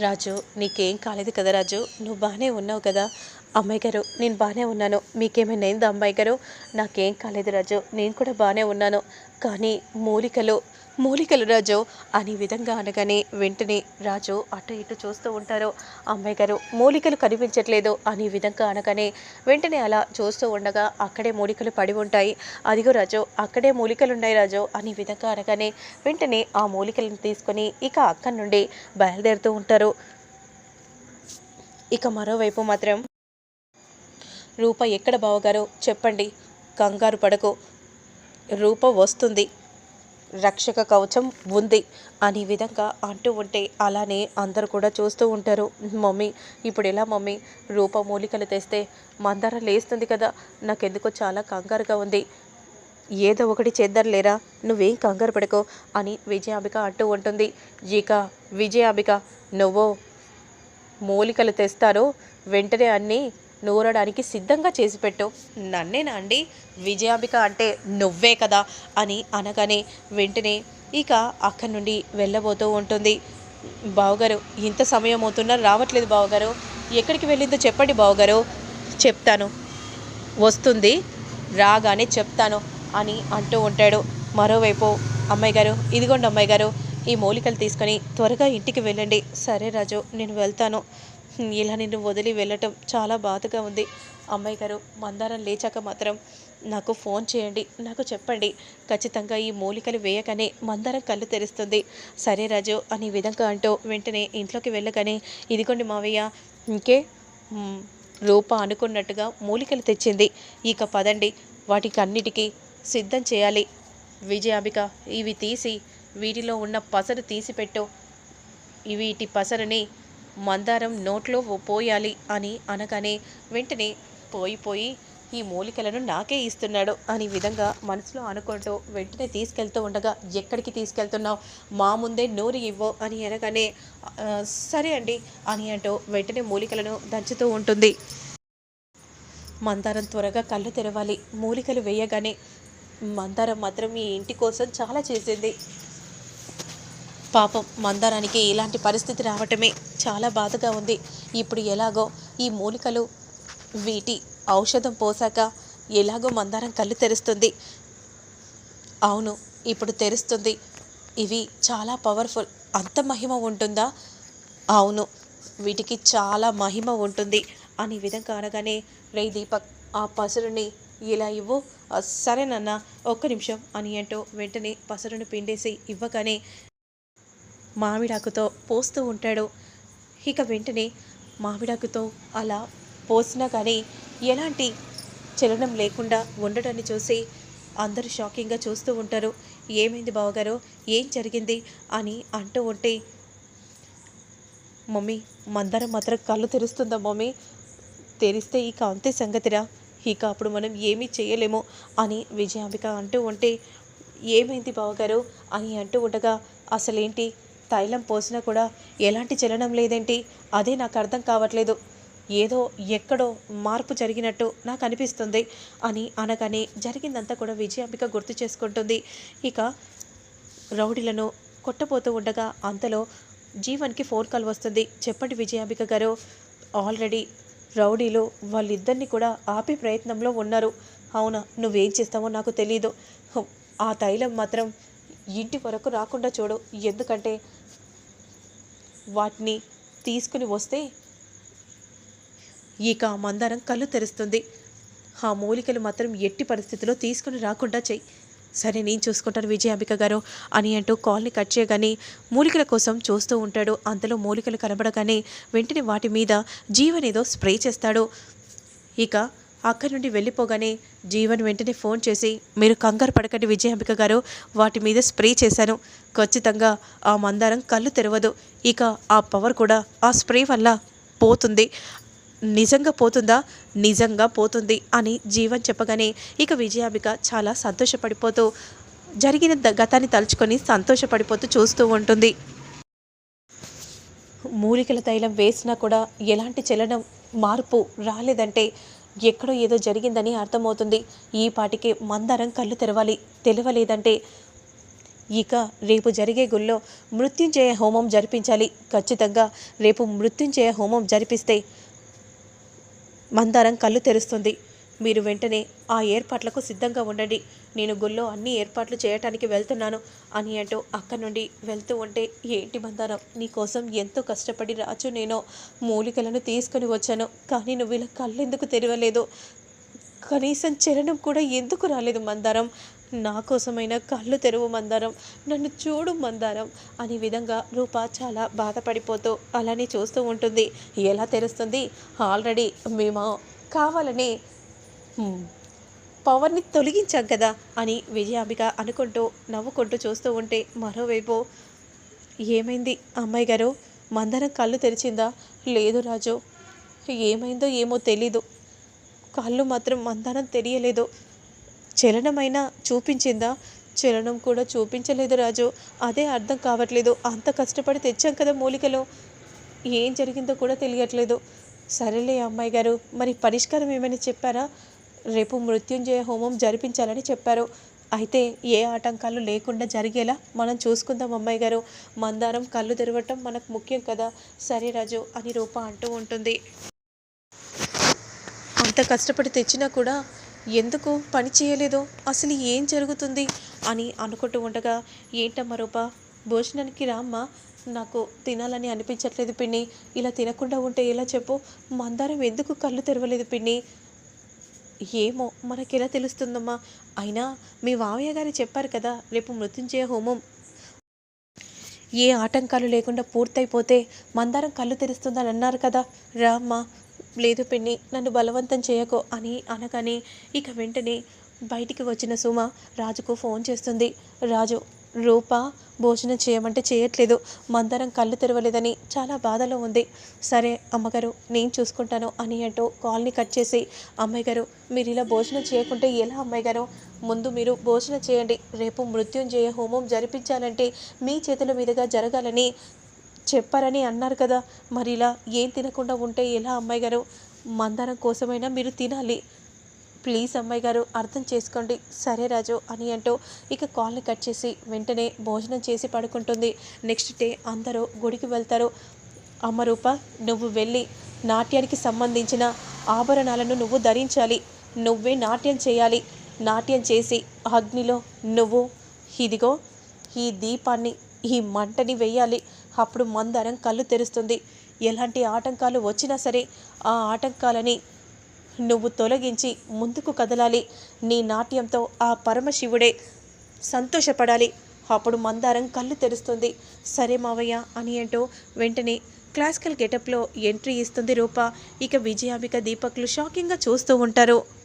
రాజు నీకేం కాలేదు కదా రాజు? నువ్వు బాగానే ఉన్నావు కదా? అమ్మాయి గారు నేను బాగానే ఉన్నాను. మీకేమైనా అయిందా అమ్మాయి గారు? నాకేం కాలేదు రాజు. నేను కూడా బాగానే ఉన్నాను. కానీ మూలికలు మూలికలు రాజు. అని విధంగా అనగానే వెంటనే రాజు అటు ఇటు చూస్తూ ఉంటారు. అమ్మాయి గారు మూలికలు కనిపించట్లేదు అని విధంగా అనగానే వెంటనే అలా చూస్తూ ఉండగా అక్కడే మూలికలు పడి ఉంటాయి. అదిగో రాజు అక్కడే మూలికలు ఉన్నాయి రాజు అని విధంగా అనగానే వెంటనే ఆ మూలికలను తీసుకొని ఇక అక్కడి నుండి బయలుదేరుతూ ఉంటారు. ఇక మరోవైపు మాత్రం రూప ఎక్కడ బావగారు? చెప్పండి. కంగారు పడకు. రూప వస్తుంది. రక్షక కవచం ఉంది అనే విధంగా అంటూ ఉంటే అలానే అందరూ కూడా చూస్తూ ఉంటారు. మమ్మీ ఇప్పుడు ఎలా మమ్మీ? రూప మూలికలు తెస్తే మందార లేస్తుంది కదా. నాకెందుకో చాలా కంగారుగా ఉంది. ఏదో ఒకటి చేద్దాం లేరా? నువ్వేం కంగారు పడకో అని విజయాంబిక అంటూ ఉంటుంది. ఇక విజయాంబిక నువ్వు మూలికలు తెస్తారో వెంటనే అన్నీ నూరడానికి సిద్ధంగా చేసి పెట్టు నన్నేనా అండి? విజయాంబిక అంటే నువ్వే కదా అని అనగానే వెంటనే ఇక అక్కడి నుండి వెళ్ళబోతూ ఉంటుంది. బావగారు ఇంత సమయం అవుతున్నా రావట్లేదు బావగారు. ఎక్కడికి వెళ్ళిందో చెప్పండి బావగారు. చెప్తాను. వస్తుంది. రాగానే చెప్తాను అని అంటూ ఉంటాడు. మరోవైపు అమ్మాయి గారు ఇదిగోండి అమ్మాయి గారు ఈ మూలికలు తీసుకొని త్వరగా ఇంటికి వెళ్ళండి. సరే రాజు నేను వెళ్తాను. ఇలా నిన్ను వదిలి వెళ్ళటం చాలా బాధగా ఉంది. అమ్మాయి గారు మందారం లేచాక మాత్రం నాకు ఫోన్ చేయండి నాకు చెప్పండి. ఖచ్చితంగా ఈ మూలికలు వేయగానే మందారం కళ్ళు తెరుస్తుంది. సరే రాజు అనే విధంగా అంటూ వెంటనే ఇంట్లోకి వెళ్ళగానే ఇదిగోండి మావయ్య ఇంకే రూప అనుకున్నట్టుగా మూలికలు తెచ్చింది. ఇక పదండి వాటికి అన్నిటికీ సిద్ధం చేయాలి. విజయాబిక ఇవి తీసి వీటిలో ఉన్న పసరు తీసిపెట్టు. వీటి పసరుని మందారం నోట్లో పోయాలి అని అనగానే వెంటనే పోయిపోయి ఈ మూలికలను నాకే ఇస్తున్నాడు అనే విధంగా మనసులో అనుకుంటూ వెంటనే తీసుకెళ్తూ ఉండగా ఎక్కడికి తీసుకెళ్తున్నావు? మా ముందే నోరు ఇవ్వో అని అనగానే సరే అండి అని అంటూ వెంటనే మూలికలను దంచుతూ ఉంటుంది. మందారం త్వరగా కళ్ళు తెరవాలి. మూలికలు వేయగానే మందారం మాత్రం ఈ ఇంటి కోసం చాలా చేసింది. పాపం మందారానికి ఇలాంటి పరిస్థితి రావటమే చాలా బాధగా ఉంది. ఇప్పుడు ఎలాగో ఈ మూలికలు వీటి ఔషధం పోసాక ఎలాగో మందారం కళ్ళు తెరుస్తుంది. అవును ఇప్పుడు తెరుస్తుంది. ఇవి చాలా పవర్ఫుల్. అంత మహిమ ఉంటుందా? అవును వీటికి చాలా మహిమ ఉంటుంది అనే విధంగా అనగానే రే దీపక్ ఆ పసురుని ఇలా ఇవ్వు. సరేనన్నా ఒక్క నిమిషం అని అంటూ వెంటనే పసరును పిండేసి ఇవ్వగానే మామిడాకుతో పోస్తూ ఉంటాడు. ఇక వెంటనే మామిడాకుతో అలా పోసినా కానీ ఎలాంటి చలనం లేకుండా ఉండడాన్ని చూసి అందరూ షాకింగ్గా చూస్తూ ఉంటారు. ఏమైంది బావగారు? ఏం జరిగింది? అని అంటూ ఉంటే మమ్మీ మందరం మాత్రం కళ్ళు తెరుస్తుందా మమ్మీ? తెరిస్తే ఇక అంతే సంగతిరా. ఇక అప్పుడు మనం ఏమీ చేయలేము అని విజయాంబిక అంటూ ఉంటే ఏమైంది బావగారు? అని అంటూ ఉండగా అసలేంటి? తైలం పోసినా కూడా ఎలాంటి చలనం లేదేంటి? అదే నాకు అర్థం కావట్లేదు. ఏదో ఎక్కడో మార్పు జరిగినట్టు నాకు అనిపిస్తుంది అని అనగానే జరిగిందంతా కూడా విజయాంబిక గుర్తు చేసుకుంటుంది. ఇక రౌడీలను కొట్టబోతూ ఉండగా అంతలో జీవన్కి ఫోన్ కాల్ వస్తుంది. చెప్పండి విజయాంబిక గారు ఆల్రెడీ రౌడీలు వాళ్ళిద్దరిని కూడా ఆపే ప్రయత్నంలో ఉన్నారు. అవునా నువ్వేం చేస్తావో నాకు తెలియదు ఆ తైలం మాత్రం ఇంటి వరకు రాకుండా చూడు. ఎందుకంటే వాటిని తీసుకుని వస్తే ఇక మందారం కళ్ళు తెరుస్తుంది. ఆ మూలికలు మాత్రం ఎట్టి పరిస్థితిలో తీసుకుని రాకుండా చెయ్యి సరే నేను చూసుకుంటాను విజయాంబిక గారు అని అంటూ కాల్ని కట్ చేయగానే మూలికల కోసం చూస్తూ ఉంటాడు. అంతలో మూలికలు కనబడగానే వెంటనే వాటి మీద జీవనేదో స్ప్రే చేస్తాడు. ఇక అక్కడి నుండి వెళ్ళిపోగానే జీవన్ వెంటనే ఫోన్ చేసి మీరు కంగారు పడకండి విజయాంబిక గారు వాటి మీద స్ప్రే చేశాను. ఖచ్చితంగా ఆ మందారం కళ్ళు తెరవదు. ఇక ఆ పవర్ కూడా ఆ స్ప్రే వల్ల పోతుంది. నిజంగా పోతుందా? నిజంగా పోతుంది అని జీవన్ చెప్పగానే ఇక విజయాంబిక చాలా సంతోషపడిపోతూ జరిగిన గతాన్ని తలుచుకొని సంతోషపడిపోతూ చూస్తూ ఉంటుంది. మూలికల తైలం వేసినా కూడా ఎలాంటి చలనం మార్పు రాలేదంటే ఎక్కడో ఏదో జరిగిందని అర్థమవుతుంది. ఈ పాటికి మందారం కళ్ళు తెరవాలి. తెలవలేదంటే ఇక రేపు జరిగే గుళ్ళో మృత్యుంజయ హోమం జరిపించాలి. ఖచ్చితంగా రేపు మృత్యుంజయ హోమం జరిపిస్తే మందారం కళ్ళు తెరుస్తుంది. మీరు వెంటనే ఆ ఏర్పాట్లకు సిద్ధంగా ఉండండి. నేను గుళ్ళో అన్ని ఏర్పాట్లు చేయటానికి వెళ్తున్నాను అని అంటూ అక్కడి నుండి వెళ్తూ ఉంటే ఏంటి మందారం నీకోసం ఎంతో కష్టపడి రాజు నేను మూలికలను తీసుకొని వచ్చాను. కానీ నువ్వు ఇలా కళ్ళు ఎందుకు తెరవలేదు? కనీసం చరణం కూడా ఎందుకు రాలేదు మందారం నా కోసమైనా కళ్ళు తెరువు మందారం నన్ను చూడు మందారం అనే విధంగా రూప చాలా బాధపడిపోతూ అలానే చూస్తూ ఉంటుంది. ఎలా తెరుస్తుంది ఆల్రెడీ మేము కావాలని పవర్ని తొలగించాం కదా అని విజయాంబిక అనుకుంటూ నవ్వుకుంటూ చూస్తూ ఉంటే మరోవైపు ఏమైంది అమ్మాయి గారు? మందరం కళ్ళు తెరిచిందా? లేదు రాజు. ఏమైందో ఏమో తెలీదు. కళ్ళు మాత్రం మందారం తెలియలేదు చలనమైనా చూపించిందా? చలనం కూడా చూపించలేదు రాజు. అదే అర్థం కావట్లేదు. అంత కష్టపడి తెచ్చాం కదా మూలికలు. ఏం జరిగిందో కూడా తెలియట్లేదు. సరేలే అమ్మాయి గారు మరి పరిష్కారం ఏమైనా చెప్పారా? రేపు మృత్యుంజయ హోమం జరిపించాలని చెప్పారు. అయితే ఏ ఆటంకాలు లేకుండా జరిగేలా మనం చూసుకుందాం అమ్మాయి గారు. మందారం కళ్ళు తెరవటం మనకు ముఖ్యం కదా. సరే రాజు అని రూప అంటూ ఉంటుంది. అంత కష్టపడి తెచ్చినా కూడా ఎందుకు పని చేయలేదో అసలు ఏం జరుగుతుంది అని అనుకుంటూ ఉండగా ఏంటమ్మా రూప భోజనానికి రామ్మా? నాకు తినాలని అనిపించట్లేదు పిన్ని. ఇలా తినకుండా ఉంటే ఎలా చెప్పు? మందారం ఎందుకు కళ్ళు తెరవలేదు పిన్ని? ఏమో మనకెలా తెలుస్తుందమ్మా? అయినా మీ మావయ్య గారు చెప్పారు కదా రేపు మృత్యుంజయ హోమం. ఏ ఆటంకాలు లేకుండా పూర్తయిపోతే మందారం కళ్ళు తెరుస్తుందని అన్నారు కదా. రామ్మా లేదు పిన్ని నన్ను బలవంతం చేయకో అని అనగానే ఇక వెంటనే బయటికి వచ్చిన సుమ రాజుకు ఫోన్ చేస్తుంది. రాజు రూప భోజనం చేయమంటే చేయట్లేదు. మందరం కళ్ళు తెరవలేదని చాలా బాధలో ఉంది. సరే అమ్మగారు నేను చూసుకుంటాను అని అంటూ కాల్ని కట్ చేసి అమ్మాయి గారు మీరు ఇలా భోజనం చేయకుంటే ఎలా అమ్మాయి గారు ముందు మీరు భోజనం చేయండి. రేపు మృత్యుంజయ హోమం జరిపించాలంటే మీ చేతుల మీదుగా జరగాలని చెప్పారని అన్నారు కదా. మరి ఇలా ఏం తినకుండా ఉంటే ఎలా అమ్మాయి గారు మందరం కోసమైనా మీరు తినాలి. ప్లీజ్ అమ్మాయి గారు అర్థం చేసుకోండి. సరే రాజు అని అంటూ ఇక కాల్ని కట్ చేసి వెంటనే భోజనం చేసి పడుకుంటుంది. నెక్స్ట్ డే అందరూ గుడికి వెళ్తారు. అమ్మ రూప నువ్వు వెళ్ళి నాట్యానికి సంబంధించిన ఆభరణాలను నువ్వు ధరించాలి. నువ్వే నాట్యం చేయాలి. నాట్యం చేసి అగ్నిలో నువ్వు ఇదిగో ఈ దీపాన్ని ఈ మంటని వేయాలి. అప్పుడు మందరం కళ్ళు తెరుస్తుంది. ఎలాంటి ఆటంకాలు వచ్చినా సరే ఆ ఆటంకాలని నువ్వు తొలగించి ముందుకు కదలాలి. నీ నాట్యంతో ఆ పరమశివుడే సంతోషపడాలి. అప్పుడు మందారం కళ్ళు తెరుస్తుంది. సరే మావయ్య అని అంటూ వెంటనే క్లాసికల్ గెటప్లో ఎంట్రీ ఇస్తుంది రూప. ఇక విజయాంబిక దీపక్లు షాకింగ్గా చూస్తూ ఉంటారు.